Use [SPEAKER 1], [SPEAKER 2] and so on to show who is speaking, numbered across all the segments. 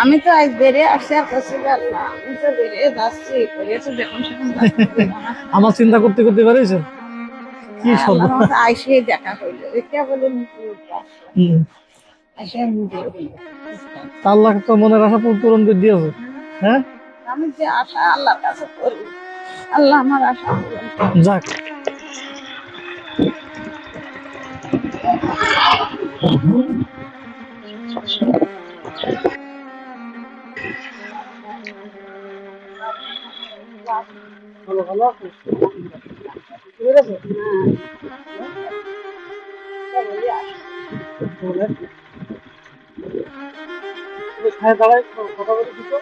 [SPEAKER 1] আমি তো আজ বেড়ে আসছি আর কাছে আমি তো বেড়ে যাচ্ছি করে তো দেখুন
[SPEAKER 2] আমার চিন্তা করতে করতে পারিয়েছেন কি সব?
[SPEAKER 1] আইসে দেখা হইল। এটা বলে
[SPEAKER 2] আল্লাহ তো মনের আশা পূরণ- করে দিয়েছে। হ্যাঁ?
[SPEAKER 1] আমি যে আশা আল্লাহর কাছে করি আল্লাহ আমার আশা পূরণ করে।
[SPEAKER 2] যাক। ভালো ভালো ঠিক আছে? ছায়া দাঁড়ায় কথা বলে দিত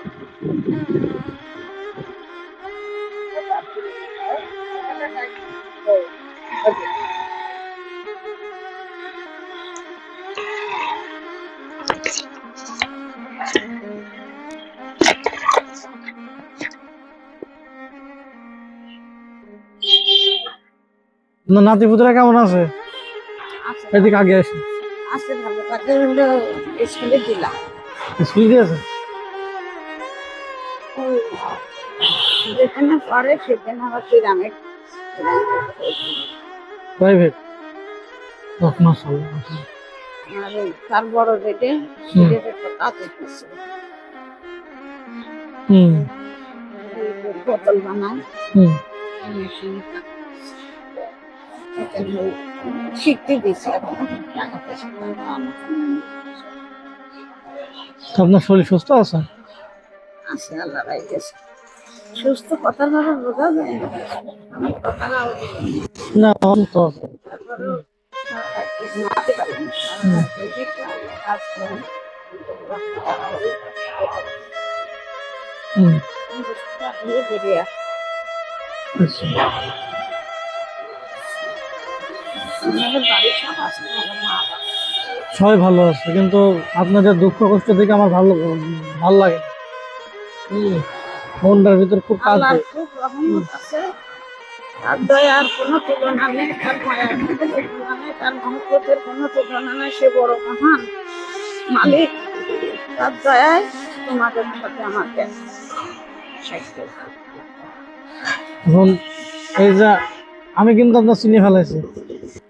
[SPEAKER 2] না নাতি পুতরা কেমন আছে?
[SPEAKER 1] আছে
[SPEAKER 2] এদিকে আগে আসি।
[SPEAKER 1] আছে ভালো তাকে হলো স্কুলে দিলাম।
[SPEAKER 2] স্কুল দিয়েছে?
[SPEAKER 1] যেখানে পড়ে সেখানে আবার পিরামিড।
[SPEAKER 2] প্রাইভেট
[SPEAKER 1] আর তার বড় বেটে কাজে
[SPEAKER 2] হুম।
[SPEAKER 1] বোতল বানায়।
[SPEAKER 2] হুম।
[SPEAKER 1] মেশিনে শিখতে দিয়েছে
[SPEAKER 2] আপনার শরীর সুস্থ আছে?
[SPEAKER 1] আছে আল্লাহ রাইতেছে। সুস্থ কথা ভাবে বোঝা যায় না।
[SPEAKER 2] অন্ত
[SPEAKER 1] আমাদের বাড়ির সব আছে আমার মা
[SPEAKER 2] সবাই ভালো আছে কিন্তু আপনাদের দুঃখ কষ্ট দেখে আমার ভালো ভালো লাগে মনটার ভিতর খুব কাজ
[SPEAKER 1] খুব রহমত আছে। তার দয়ার কোনো তুলনা নেই তার মায়ার তুলনা নেই তার মহব্বতের কোনো তুলনা নেই সে বড় মহান মালিক। তার দয়ায় তোমাদের সাথে আমাকে
[SPEAKER 2] এখন এই যে আমি কিন্তু আপনার চিনি ফেলাইছি।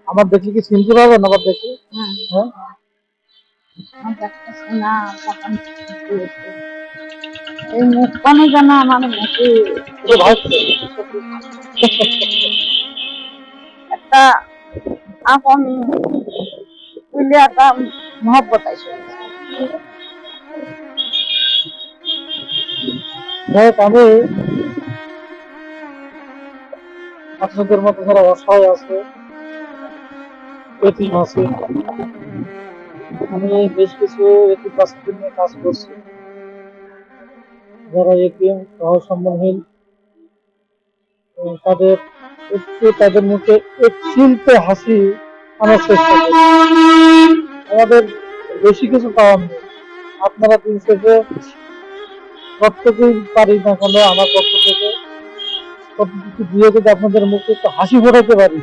[SPEAKER 2] আবার দেখি কি চিনতে পারবেন
[SPEAKER 1] হ্যাঁ। আমার দেখতেছে না তখন এই মুখখানে যেন আমার মুখে। একটা আপন তুলে একটা মহব্বত আছে।
[SPEAKER 2] যাই আমি আপনাদের মতো যারা অসহায় আছে আমি বেশ কিছু নিয়ে কাজ করছি। যারা তাদের একটু তাদের মুখে একটু হাসি আনার চেষ্টা আমাদের বেশি কিছু পাওয়ার নেই। আপনারা দিন শেষে প্রত্যেকেই পারি না কেন আমার পক্ষ থেকে কত দিয়ে যদি আপনাদের মুখে একটু হাসি ফোটাতে পারি।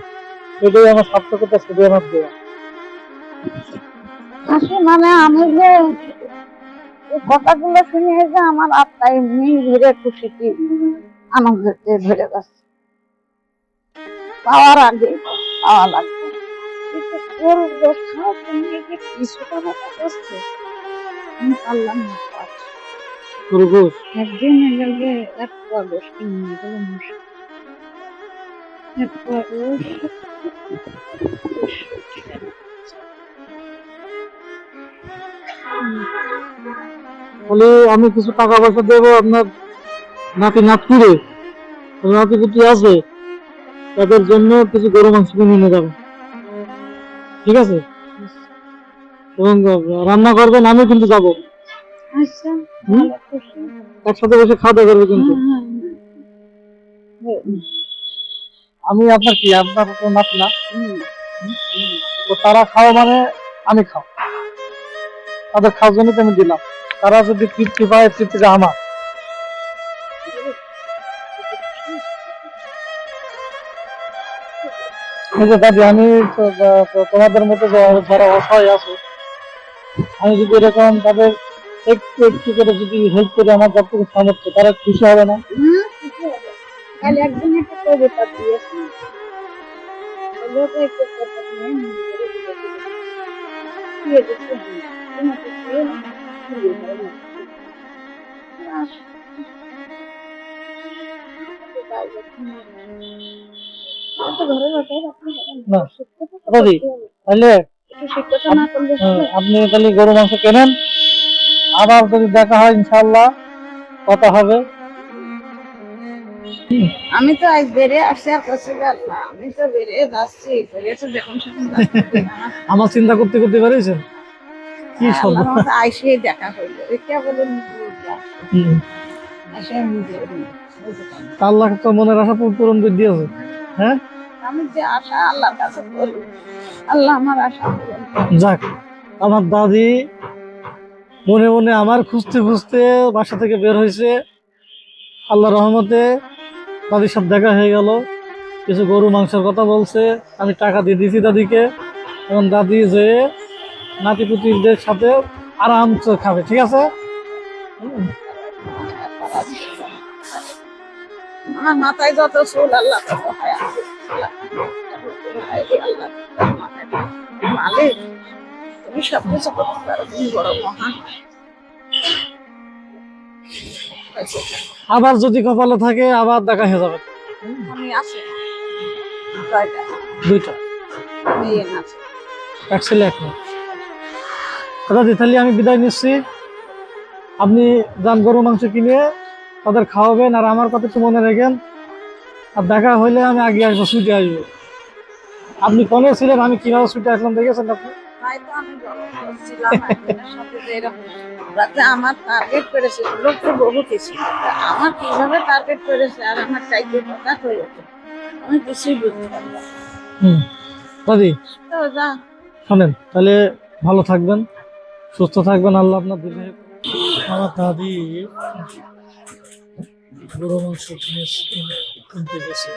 [SPEAKER 2] আমার সার্থকতা আমার দেওয়া।
[SPEAKER 1] আসে মানে আমি যে কথাগুলো শুনে যে আমার আত্মা এমনি ধরে আনন্দতে ধরে যাচ্ছে পাওয়ার আগে পাওয়া লাগবে। কিন্তু তোর দোষা তুমি যে কিছুটা মতো করছে আমি পারলাম না। একদিন এলে এক গেল মুশকিল
[SPEAKER 2] বলে আমি কিছু টাকা পয়সা দেবো আপনার নাতি নাতকুরে নাতি পুতি আছে। তাদের জন্য কিছু গরু মাংস কিনে নিয়ে যাবে। ঠিক আছে? এবং রান্না করবেন আমি কিন্তু যাব।
[SPEAKER 1] আচ্ছা
[SPEAKER 2] একসাথে বসে খাওয়া দাওয়া করব কিন্তু।
[SPEAKER 1] হ্যাঁ, হ্যাঁ।
[SPEAKER 2] আমি আপনার কি, আপনার নাতি না? তো তারা খাও মানে আমি খাও। তাদের খাওয়ার জন্য আমি দিলাম। তারা যদি তৃপ্তি পায় তৃপ্তিটা আমার। দাদি, আমি তোমাদের মতো যারা অসহায় আছে, আমি যদি এরকম তাদের
[SPEAKER 3] একটু একটু করে যদি হেল্প করে আমার যতটুকু সামর্থ্য, তারা খুশি হবে না?
[SPEAKER 1] একদিন একটা কবিতা দিয়েছি
[SPEAKER 3] হ্যাঁ, আপনি তাহলে গরু মাংস কেনেন? আবার যদি দেখা হয় ইনশাল্লাহ কথা হবে।
[SPEAKER 1] আমি তো আজ বেড়ে আসছি আর কাছে আমি তো বেড়ে যাচ্ছি দেখুন আমার
[SPEAKER 3] চিন্তা করতে করতে পারিয়েছেন কি সব
[SPEAKER 1] আল্লাহর দেখা হইল এটা?
[SPEAKER 3] আল্লাহ তো মনের আশা পূরণ- পূরণ করে দিয়েছে। হ্যাঁ?
[SPEAKER 1] আমি যে আশা আল্লাহর কাছে করি আল্লাহ আমার আশা
[SPEAKER 3] যাক আমার দাদি মনে মনে আমার খুঁজতে খুঁজতে বাসা থেকে বের হয়েছে। আল্লাহ রহমতে দাদির সাথে দেখা হয়ে গেল। কিছু গরু মাংসের কথা বলছে। আমি টাকা দিয়ে দিয়েছি দাদিকে। এবং দাদি যে নাতিপুতিদের সাথে আরামসে খাবে, ঠিক আছে?
[SPEAKER 1] মাথায় যত আল্লাহ মালিক, তুমি করতে পারো, তুমি বড় মহান।
[SPEAKER 3] আবার যদি কপালে থাকে আবার দেখা হয়ে যাবে।
[SPEAKER 1] আমি
[SPEAKER 3] দুইটা।
[SPEAKER 1] মেয়ে আছে।
[SPEAKER 3] এক ছেলে এক দাদি তাহলে আমি বিদায় নিচ্ছি। আপনি যান গরু মাংস কিনে তাদের খাওয়াবেন আর আমার কথা একটু মনে রাখেন। আর দেখা হইলে আমি আগে আসব ছুটে আসব। আপনি ফোনে ছিলেন? আমি কীভাবে ছুটে আসলাম দেখেছেন আপনি?
[SPEAKER 1] আমার টার্গেট করেছে লোক তো বহুত ছিল তা আমার কীভাবে টার্গেট করেছে আর আমার চাইতে কথা হয়েছে আমি কিছুই বুঝতে তো যা।
[SPEAKER 3] শোনেন তাহলে ভালো থাকবেন সুস্থ থাকবেন আল্লাহ আপনার দিলে আমার দাদি গরু মাংস কিনে কিনতে গেছে।